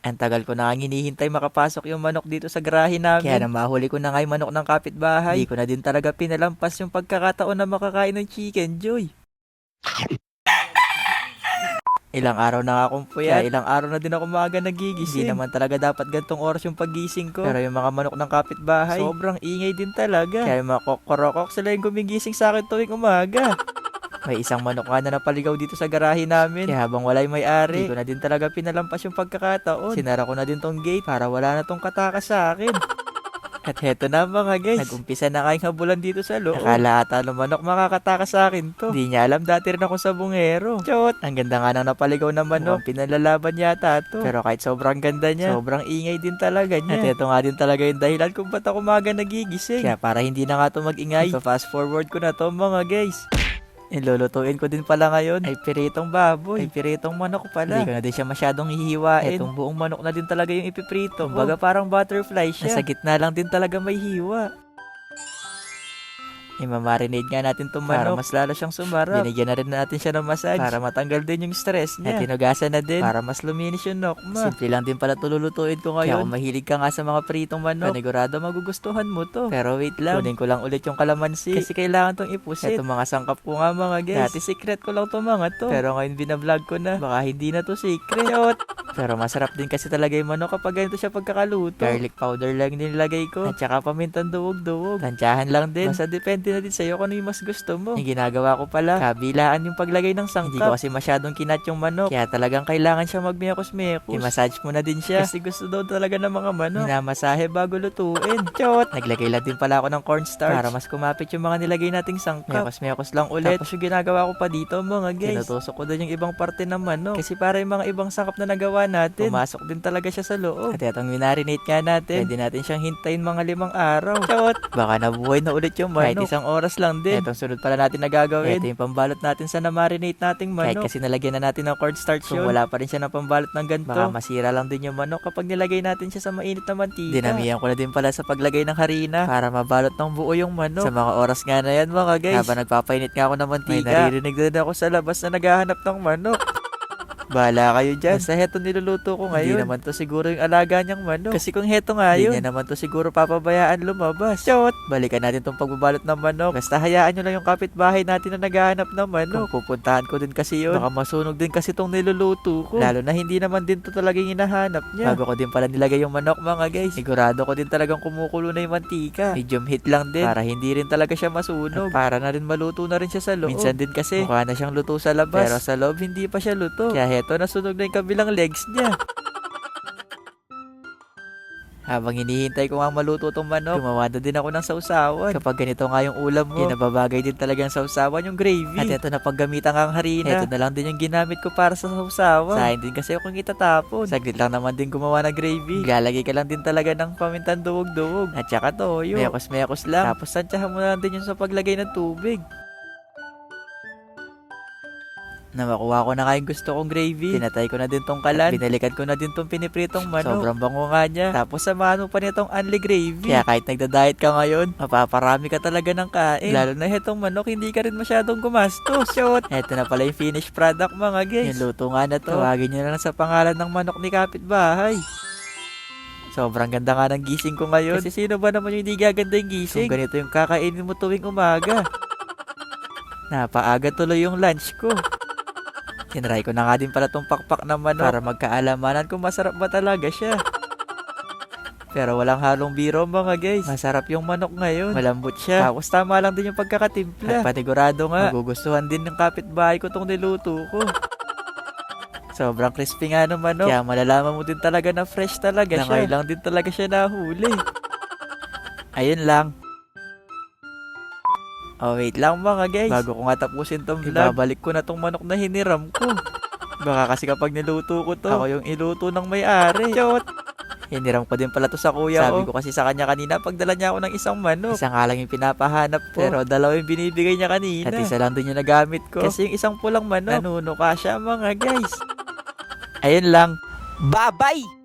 Ang tagal ko na nga hinihintay makapasok yung manok dito sa garahe namin. Kaya na mahuli ko na nga yung manok ng kapitbahay. Hindi ko na din talaga pinalampas yung pagkakataon na makakain ng chicken joy. Ilang araw na nga akong puyat. Kaya ilang araw na din ako maaga nagigising. Hindi naman talaga dapat gantong oras yung pagising ko. Pero yung mga manok ng kapitbahay, sobrang ingay din talaga. Kaya yung mga kokorokok sila yung gumigising sa akin tuwing umaga. May isang manok nga na napaligaw dito sa garahe namin. Kaya habang wala yung may-ari, di ko na din talaga pinalampas yung pagkakataon. Sinara ko na din tong gate para wala na tong katakas sa akin. At heto na mga guys, nag-umpisa na kayong habulan dito sa loob. Akala ata ng manok makakatakas sa akin to. Di niya alam dati rin ako sa bungero. Chot! Ang ganda nga nang napaligaw na manok. Pinalalaban yata to. Pero kahit sobrang ganda niya, sobrang ingay din talaga niya. At ito nga din talaga yung dahilan kung ba't ako maga nagigising. Kaya para hindi na nga to mag-ingay, so fast forward ko na to mga guys. Ilulutuin ko din pala ngayon ay piritong baboy. Ay piritong manok pala. Hindi ko na din siya masyadong hihiwain. Itong buong manok na din talaga yung ipiprito. Kumbaga parang butterfly siya. Nasa gitna lang din talaga may hiwa. Imamarinate nga natin itong manok para mas lalo siyang sumarap. Binigyan na rin natin siya ng massage para matanggal din yung stress niya. At tinugasan na din para mas luminis yung nokma. Simple lang din pala tululutuin ko ngayon. Kaya kung mahilig ka nga sa mga pritong manok, panigurado magugustuhan mo to. Pero wait lang, kunin ko lang ulit yung kalamansi kasi kailangan tong ipusit. Ito mga sangkap ko nga mga guys. Dati secret ko lang to mga to. Pero ngayon binablog ko na. Baka hindi na to secret. Pero masarap din kasi talaga yung manok kapag ganito siya pagkakaluto. Garlic powder lang nilagay ko. At saka pamintan duwog-duwog. Tansyahan lang din. Basta depende na din sa'yo kung ano yung mas gusto mo. Yung ginagawa ko pala, kabilaan yung paglagay ng sangkap. Hindi ko kasi masyadong kinat yung manok. Kaya talagang kailangan siya magmiyakos-miyakos. I-massage mo na din siya. Kasi gusto daw talaga ng mga manok. Minamasahe bago lutuin. Chot! Naglagay lang din pala ako ng cornstarch. Para mas kumapit yung mga nilagay nating sangkap. Miyakos-miyakos lang ulit. Tapos yung ginagawa ko pa dito mga guys. Tinutusok ko doon yung ibang parte ng manok. Kasi para yung mga ibang sangkap na nagawa natin, pumasok din talaga siya sa loob. At itong minarinate nga natin, pwede natin siyang hintayin mga limang araw. Chot! Baka nabuhay na ulit yung manok. Kahit isang oras lang din. Itong sunod pala natin na gagawin. Ito yung pambalot natin sa na-marinate nating manok. Kahit kasi nalagyan na natin ng cornstarch yun. Kung wala pa rin siya ng pambalot ng ganito, baka masira lang din yung manok kapag nilagay natin siya sa mainit na mantika. Dinamihan ko na din pala sa paglagay ng harina para mabalot ng buo yung manok. Sa mga oras nga na yan mga guys. Habang nagpapainit nga ako ng mantika, may naririnig din ako sa labas na naghahanap ng manok. Bahala kayo dyan. Basta heto niluluto ko ngayon. Hindi naman to siguro yung alaga niyang manok. Kasi kung heto nga yun, hindi niya naman to siguro papabayaan lumabas. Chot! Balikan natin tong pagbabalot ng manok. Basta hayaan nyo lang yung kapitbahay natin na naghahanap ng manok. Kung pupuntahan ko din kasi yun, baka masunog din kasi tong niluluto ko. Lalo na hindi naman din to talagang hinahanap niya. Bago ko din pala nilagay yung manok mga guys. Sigurado ko din talagang kumukulo na yung mantika. Medium heat lang din. Para hindi rin talaga siya masunog. At para na rin maluto na rin siya sa loob. Minsan din kasi mukha na siyang luto sa labas. Pero sa loob hindi pa siya luto. Kaya heto nasunog na yung kabilang legs niya. Habang hinihintay ko nga maluto tong manok, gumawa na din ako ng sausawan. Kapag ganito nga yung ulam mo, kinababagay din talaga ang sausawan yung gravy. At ito na paggamitan ang harina. Ito na lang din yung ginamit ko para sa sausawan. Sa akin din kasi akong itatapon. Saglit lang naman din gumawa ng gravy. Lalagay ka lang din talaga ng pamintan duwog-duwog. At saka toyo. Mekos-mekos lang. Tapos tansyahan mo na lang din yun sa paglagay ng tubig. Na makuha ko na nga yung gusto kong gravy. Tinatay ko na din tong kalan. At binalikan ko na din tong pinipritong manok. Sobrang bango nga niya. Tapos samahan mo pa nitong unli gravy. Kaya kahit nagda-diet ka ngayon, mapaparami ka talaga ng kain. Lalo na itong manok, hindi ka rin masyadong gumastos. Shoot! Eto na pala yung finished product mga guys. Yung luto nga na to. Tawagin nyo na lang sa pangalan ng manok ni kapitbahay. Sobrang ganda nga ng gising ko ngayon. Kasi sino ba naman yung hindi gaganda yung gising? Kung ganito yung kakainin mo tuwing umaga. Napaaga tuloy yung lunch ko. Tinry ko na nga din pala tong pakpak ng manok para magkaalamanan kung masarap ba talaga siya. Pero walang halong biro mga guys. Masarap yung manok ngayon. Malambot siya. Tapos tama lang din yung pagkakatimpla. At panigurado nga, magugustuhan din ng kapitbahay ko tong niluto ko. Sobrang crispy nga ng manok. Kaya malalaman mo din talaga na fresh talaga siya. Na ngayon lang din talaga siya nahuli. Ayun lang. Oh, wait lang mga guys. Bago ko nga tapusin tong vlog, ibabalik ko na tong manok na hiniram ko. Baka kasi kapag niluto ko to, ako yung iluto ng may-ari. Chot! Hiniram ko din pala to sa kuya Sabi ko kasi sa kanya kanina, pagdala niya ako ng isang manok. Isang nga lang yung pinapahanap ko. Pero dalawa yung binibigay niya kanina. At isa lang din yung nagamit ko. Kasi yung isang pulang manok, nanuno ka siya mga guys. Ayun lang. Bye-bye!